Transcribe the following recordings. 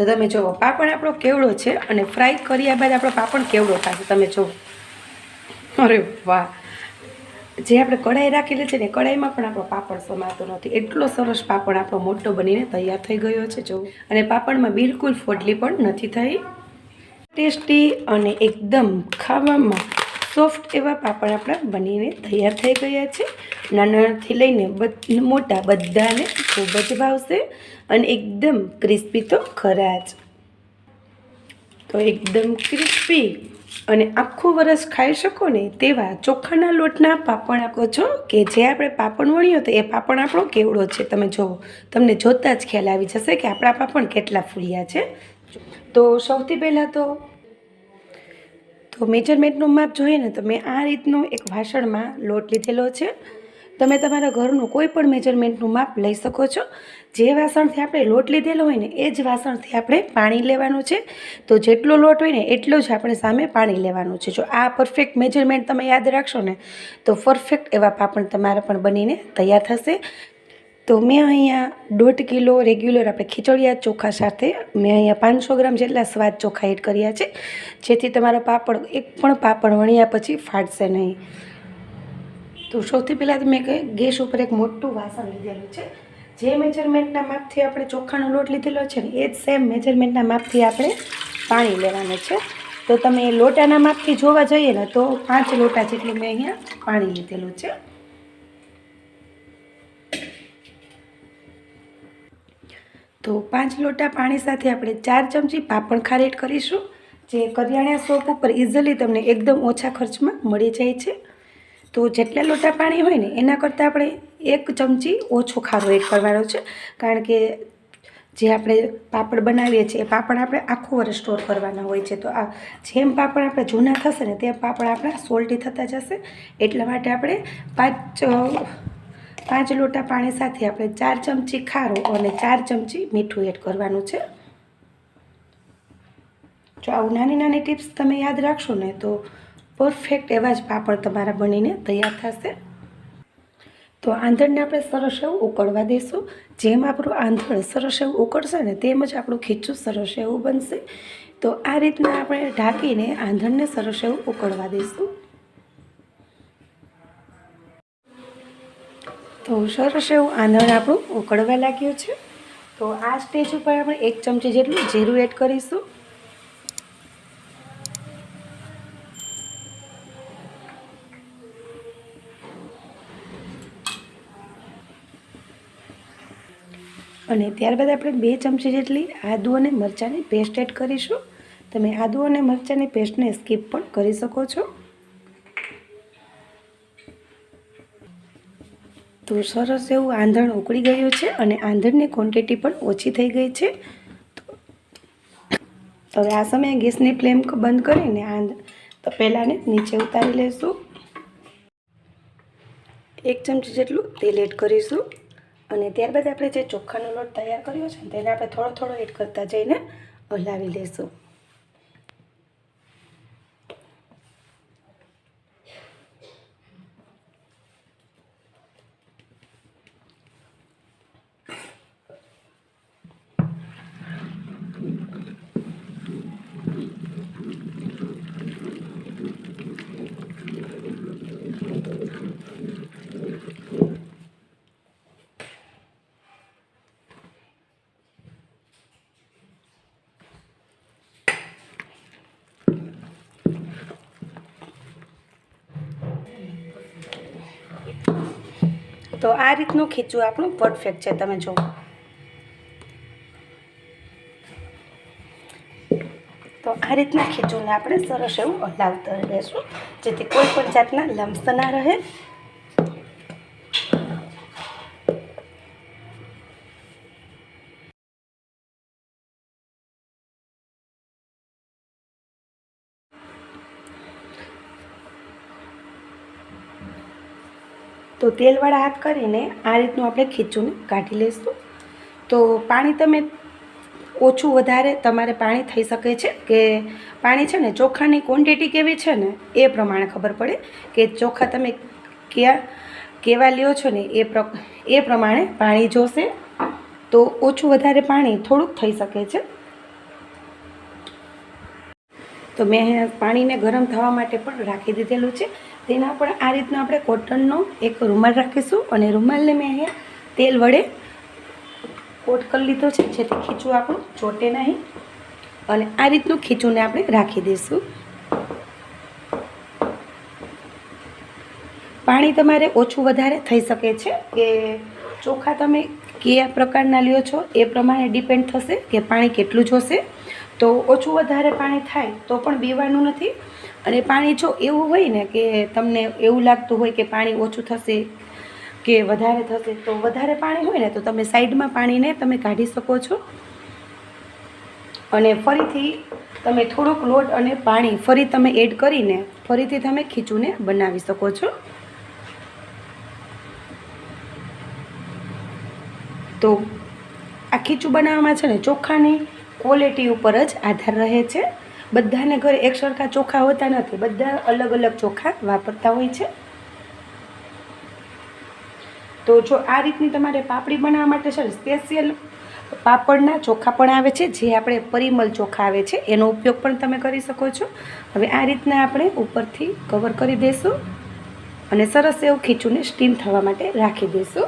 તો તમે જુઓ, પાપડ આપણો કેવડો છે અને ફ્રાય કર્યા બાદ આપણો પાપડ કેવડો થશે તમે જુઓ. અરે વાહ. જે આપણે કઢાઈ રાખેલી છે ને કઢાઈમાં પણ આપણો પાપડ સમાતો નથી. એટલો સરસ પાપડ આપણો મોટો બનીને તૈયાર થઈ ગયો છે જો અને પાપડમાં બિલકુલ ફોડલી પણ નથી થઈ. ટેસ્ટી અને એકદમ ખાવામાં સોફ્ટ એવા પાપડ આપણા બનીને તૈયાર થઈ ગયા છે. નાનાથી લઈને મોટા બધાને ખૂબ જ ભાવશે અને એકદમ ક્રિસ્પી તો ખરા જ. તો એકદમ ક્રિસ્પી અને આખું વરસ ખાઈ શકો ને તેવા ચોખાના લોટના પાપડ આપો છો કે જે આપણે પાપડ વણ્યો તો એ પાપડ આપણો કેવડો છે? તમે જુઓ તમને જોતાં જ ખ્યાલ આવી જશે કે આપણા પાપડ કેટલા ફૂલ્યા છે. તો સૌથી પહેલાં તો તો મેજરમેન્ટનું માપ જોઈએ ને તો મેં આ રીતનું એક વાસણમાં લોટ લીધેલો છે. તમે તમારા ઘરનું કોઈ પણ મેજરમેન્ટનું માપ લઈ શકો છો. જે વાસણથી આપણે લોટ લીધેલો હોય ને, એ જ વાસણથી આપણે પાણી લેવાનું છે. તો જેટલો લોટ હોય ને, એટલો જ આપણે સામે પાણી લેવાનું છે. જો આ પરફેક્ટ મેજરમેન્ટ તમે યાદ રાખશો ને, તો પરફેક્ટ એવા પાપડ તમારા પણ બનીને તૈયાર થશે. તો મેં અહીંયા દોઢ કિલો રેગ્યુલર આપણે ખીચડિયા ચોખા સાથે, મેં અહીંયા પાંચસો ગ્રામ જેટલા સ્વાદ ચોખા એડ કર્યા છે, જેથી તમારા પાપડ, એક પણ પાપડ વણ્યા પછી ફાટશે નહીં. તો સૌથી પહેલાં મેં ગેસ ઉપર એક મોટું વાસણ લીધેલું છે. જે મેજરમેન્ટના માપથી આપણે ચોખાનો લોટ લીધેલો છે ને, એ જ સેમ મેજરમેન્ટના માપથી આપણે પાણી લેવાનું છે. તો તમે લોટાના માપથી જોવા જઈએ ને, તો પાંચ લોટા જેટલું મેં અહીંયા પાણી લીધેલું છે. તો પાંચ લોટા પાણી સાથે આપણે ચાર ચમચી પાપણ ખાર એડ કરીશું. જે કરિયાણા શોપ ઉપર ઇઝીલી તમને એકદમ ઓછા ખર્ચમાં મળી જાય છે. તો જેટલા લોટા પાણી હોય ને, એના કરતાં આપણે એક ચમચી ઓછો ખારો એડ કરવાનો છે. કારણ કે જે આપણે પાપડ બનાવીએ છીએ, એ પાપડ આપણે આખું વર્ષ સ્ટોર કરવાના હોય છે. તો આ જેમ પાપડ આપણે જૂના થશે ને, તેમ પાપડ આપણા સોલ્ટી થતા જશે. એટલા માટે આપણે પાંચ પાંચ લોટા પાણી સાથે આપણે ચાર ચમચી ખારો અને ચાર ચમચી મીઠું એડ કરવાનું છે. જો આવું નાની નાની ટિપ્સ તમે યાદ રાખશો ને તો પરફેક્ટ એવા જ પાપડ તમારા બનીને તૈયાર થશે. તો આંધણને આપણે સરસ એવું ઉકળવા દઈશું જેમ આપણું આંધણ સરસ એવું ઉકળશે ને તેમ જ આપણું ખીચું સરસ એવું બનશે. તો આ રીતના આપણે ઢાંકીને આંધણને સરસ એવું ઉકળવા દઈશું તો સરસ એવું આંધણ આપણું ઉકળવા લાગ્યું છે. તો આ સ્ટેજ ઉપર આપણે એક ચમચી જેટલું જીરું એડ કરીશું. અને ત્યારબાદ આપણે બે ચમચી જેટલી આદુ અને મરચાંની પેસ્ટ એડ કરીશું. તમે આદુ અને મરચાંની પેસ્ટને સ્કીપ પણ કરી શકો છો. તો સરસ એવું આંધણ ઉકળી ગયું છે અને આંધણની ક્વોન્ટિટી પણ ઓછી થઈ ગઈ છે. તો હવે આ સમયે ગેસની ફ્લેમ બંધ કરીને આંધ તો પહેલાંને નીચે ઉતારી લઈશું એક ચમચી જેટલું તેલ એડ કરીશું અને ત્યારબાદ આપણે જે ચોખાનો લોટ તૈયાર કર્યો છે તેને આપણે થોડો થોડો એડ કરતા જઈને હલાવી લઈશું તો આ રીતનું ખીચું આપણું પરફેક્ટ છે. તમે જુઓ. તો આ રીતના ખીચુંને આપણે સરસ એવું હલાવતા રહેશું, જેથી કોઈ પણ જાતના લમ્સ ના રહે. તો તેલવાળા હાથ કરીને આ રીતનું આપણે ખીચુંને કાઢી લઈશું. તો પાણી તમે ઓછું વધારે, તમારે પાણી થઈ શકે છે કે પાણી છે ને ચોખાની ક્વોન્ટિટી કેવી છે ને એ પ્રમાણે ખબર પડે કે ચોખા તમે ક્યાં, કેવા લ્યો છો ને એ એ પ્રમાણે પાણી જોશે. તો ઓછું વધારે પાણી થોડુંક થઈ શકે છે. તો મેં પાણીને ગરમ થવા માટે પણ રાખી દીધેલું છે. તેના પર આ રીતના આપણે કોટનનો એક રૂમાલ રાખીશું અને રૂમાલને મેં અહીંયા તેલ વડે કોટ કરી લીધો છે. જેથી ખીચું આપણું ચોટે નહીં. અને આ રીતનું ખીચુંને આપણે રાખી દઈશું. પાણી તમારે ઓછું વધારે થઈ શકે છે કે ચોખા તમે કયા પ્રકારના લ્યો છો એ પ્રમાણે ડિપેન્ડ થશે કે પાણી કેટલું જોશે. તો ઓછું વધારે પાણી થાય તો પણ પીવાનું નથી. અને પાણી જો એવું હોય ને કે તમને એવું લાગતું હોય કે પાણી ઓછું થશે કે વધારે થશે, તો વધારે પાણી હોય ને તો તમે સાઈડમાં પાણીને તમે કાઢી શકો છો. અને ફરીથી તમે થોડુંક લોટ અને પાણી ફરી તમે એડ કરીને ફરીથી તમે ખીચુંને બનાવી શકો છો. તો આ ખીચું બનાવવામાં છે ને ચોખાની ક્વોલિટી ઉપર જ આધાર રહે છે. બધાને ઘરે એક સરખા ચોખા હોતા નથી. બધા અલગ અલગ ચોખા વાપરતા હોય છે. તો જો આ રીતની તમારે પાપડી બનાવવા માટે છે સ્પેશિયલ પાપડના ચોખા પણ આવે છે. જે આપણે પરિમલ ચોખા આવે છે, એનો ઉપયોગ પણ તમે કરી શકો છો. હવે આ રીતના આપણે ઉપરથી કવર કરી દઈશું અને સરસ એવું ખીચુંને સ્ટીમ થવા માટે રાખી દઈશું.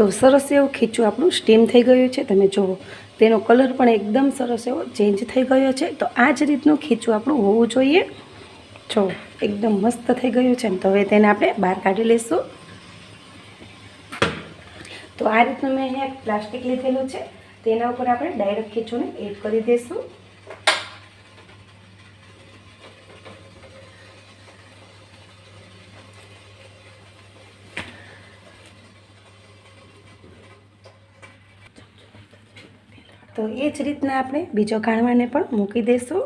તો સરસ એવું ખીચું આપણું સ્ટીમ થઈ ગયું છે. તમે જુઓ, તેનો કલર પણ એકદમ સરસ એવો ચેન્જ થઈ ગયો છે. તો આ જ રીતનું ખીચું આપણું હોવું જોઈએ. જો, એકદમ મસ્ત થઈ ગયું છે તો હવે તેને આપણે બહાર કાઢી લઈશું. તો આ રીતનું મેં અહીંયા પ્લાસ્ટિક લીધેલું છે. તેના ઉપર આપણે ડાયરેક્ટ ખીચુંને એડ કરી દઈશું. તો એ જ રીતના આપણે બીજો કાણવાને પણ મૂકી દઈશું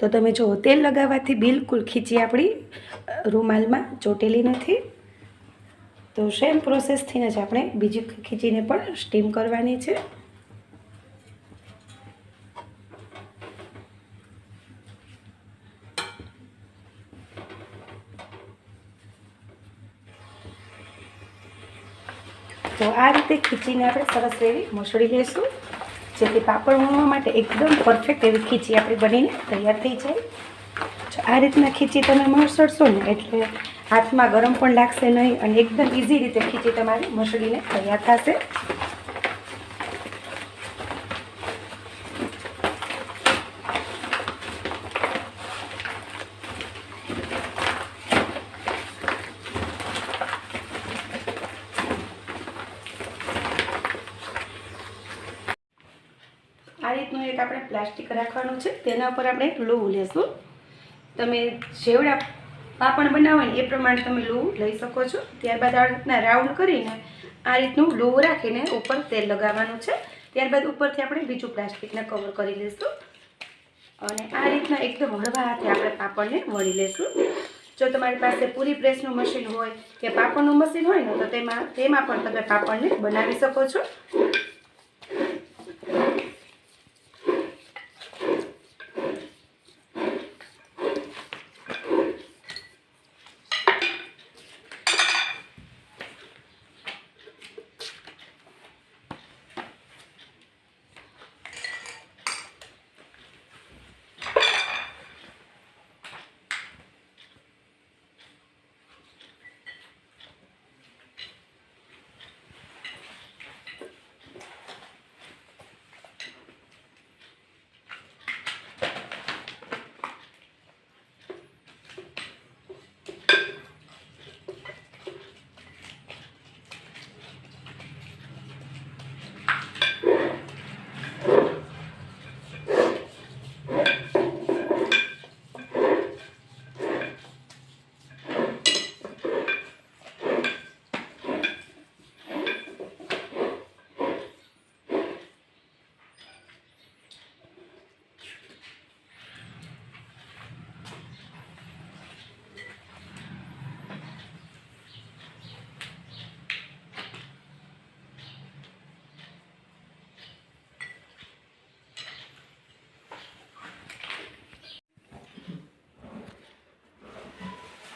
તો તમે જુઓ તેલ લગાવવાથી બિલકુલ ખીચી આપણી રૂમાલમાં ચોટેલી નથી. તો સેમ પ્રોસેસથીને જ આપણે બીજી ખીચીને પણ સ્ટીમ કરવાની છે. તો આ રીતે ખીચીને આપણે સરસ એવી મસળી લઈશું. જેથી પાપડ વણવા માટે એકદમ પરફેક્ટ એવી ખીચી આપણી બનીને તૈયાર થઈ જાય. આ રીતના ખીચી તમે મસળશો ને એટલે હાથમાં ગરમ પણ લાગશે નહીં અને એકદમ ઇઝી રીતે ખીચી તમારી મસળીને તૈયાર થશે આ રીતનું એક આપણે પ્લાસ્ટિક રાખવાનું છે, તેના ઉપર આપણે એક લોવું લેશું. તમે જેવડા પાપડ બનાવો ને એ પ્રમાણે તમે લોવું લઈ શકો છો. ત્યારબાદ આ રીતના રાઉન્ડ કરીને આ રીતનું લોહ રાખીને ઉપર તેલ લગાવવાનું છે. ત્યારબાદ ઉપરથી આપણે બીજું પ્લાસ્ટિકને કવર કરી લઈશું અને આ રીતના એકદમ હળવા હાથે આપણે પાપડને વળી લઈશું જો તમારી પાસે પૂરી પ્રેસનું મશીન હોય કે પાપડનું મશીન હોય ને, તો તેમાં તેમાં પણ તમે પાપડને બનાવી શકો છો.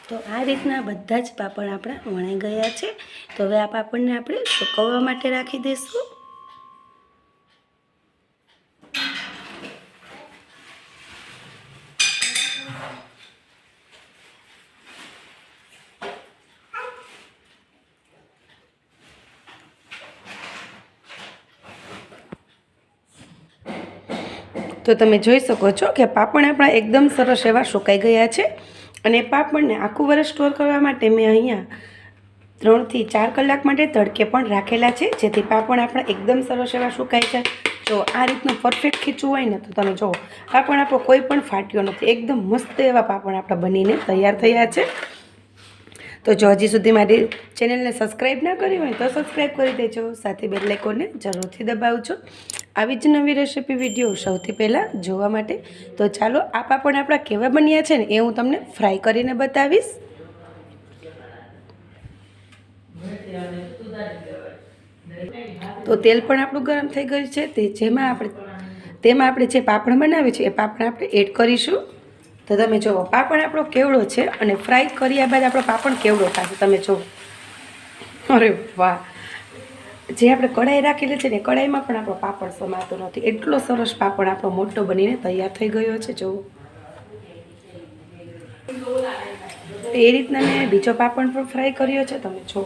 તો આ રીતના બધા જ પાપડ આપણા વણાઈ ગયા છે. તો હવે આ પાપડને આપણે સુકવવા માટે રાખી દઈશું. તો તમે જોઈ શકો છો કે પાપડ આપણા એકદમ સરસ એવા સુકાઈ ગયા છે. અને પાપડને આખું વર્ષ સ્ટોર કરવા માટે મેં અહીંયા ત્રણથી ચાર કલાક માટે તડકે પણ રાખેલા છે, જેથી પાપડ આપણા એકદમ સરસ એવા સુકાય છે. જો આ રીતનું પરફેક્ટ ખીચવું હોય ને, તો તમે જુઓ, પાપડ આપણો કોઈ પણ ફાટ્યો નથી. એકદમ મસ્ત એવા પાપડ આપણા બનીને તૈયાર થયા છે. તો જો હજી સુધી મારી ચેનલને સબસ્ક્રાઈબ ના કરી હોય તો સબસ્ક્રાઈબ કરી દેજો. સાથે બેલ આઇકોનને જરૂરથી દબાવજો. આવી જ નવી રેસીપી વીડિયો સૌથી પહેલાં જોવા માટે. તો ચાલો આ પાપડ આપણા કેવા બન્યા છે ને એ હું તમને ફ્રાય કરીને બતાવીશ. તો તેલ પણ આપણું ગરમ થઈ ગયું છે. તે જેમાં આપણે તેમાં આપણે જે પાપડ બનાવીએ છીએ એ પાપડ આપણે એડ કરીશું. તો તમે જુઓ, પાપડ આપણો કેવડો છે અને ફ્રાય કર્યા બાદ આપણો પાપડ કેવડો થશે તમે જુઓ. અરે વાહ! જે આપણે કઢાઈ રાખેલી છે ને કઢાઈમાં પણ આપણો પાપડ સમાતો નથી. એટલો સરસ પાપડ આપણો મોટો બનીને તૈયાર થઈ ગયો છે, જુઓ. એ રીતના મેં બીજો પાપડ પણ ફ્રાય કર્યો છે, તમે જુઓ.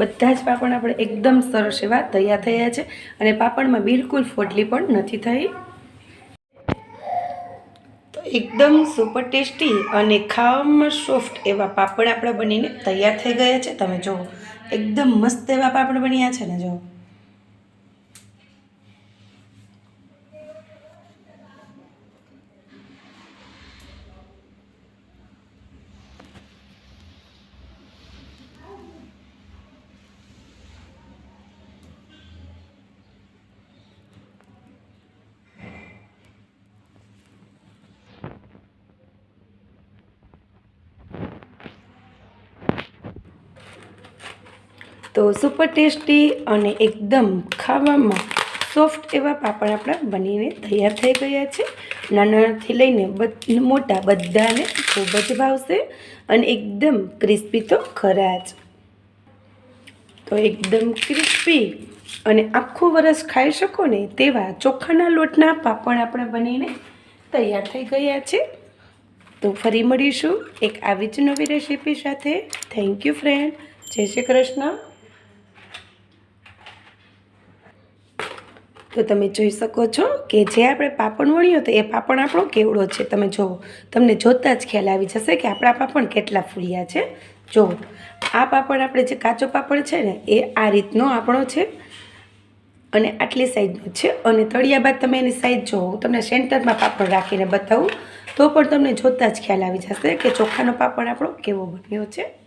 બધા જ પાપડ આપણે એકદમ સરસ એવા તૈયાર થયા છે અને પાપડમાં બિલકુલ ફોડલી પણ નથી થઈ. તો એકદમ સુપર ટેસ્ટી અને ખાવામાં સોફ્ટ એવા પાપડ આપણા બનીને તૈયાર થઈ ગયા છે, તમે જુઓ. એકદમ મસ્ત એવા પાપડ બન્યા છે ને જુઓ તો સુપર ટેસ્ટી અને એકદમ ખાવામાં સોફ્ટ એવા પાપડ આપણા બનીને તૈયાર થઈ ગયા છે. નાનાથી લઈને મોટા બધાને ખૂબ જ ભાવશે અને એકદમ ક્રિસ્પી તો ખરા જ. તો એકદમ ક્રિસ્પી અને આખું વરસ ખાઈ શકો ને તેવા ચોખાના લોટના પાપડ આપણે બનીને તૈયાર થઈ ગયા છે. તો ફરી મળીશું એક આવી જ નવી રેસીપી સાથે. થેન્ક યુ ફ્રેન્ડ જય શ્રી કૃષ્ણ. તો તમે જોઈ શકો છો કે જે આપણે પાપડ વણ્યો તો એ પાપડ આપણો કેવડો છે? તમે જુઓ. તમને જોતાં જ ખ્યાલ આવી જશે કે આપણા પાપડ કેટલા ફૂલ્યા છે. જુઓ. આ પાપડ આપણે જે કાચો પાપડ છે ને, એ આ રીતનો આપણો છે અને આટલી સાઈઝનો છે. અને તળિયા બાદ તમે એની સાઈઝ જુઓ. હું તમને સેન્ટરમાં પાપડ રાખીને બતાવું. તો પણ તમને જોતાં જ ખ્યાલ આવી જશે કે ચોખાનો પાપડ આપણો કેવો બન્યો છે.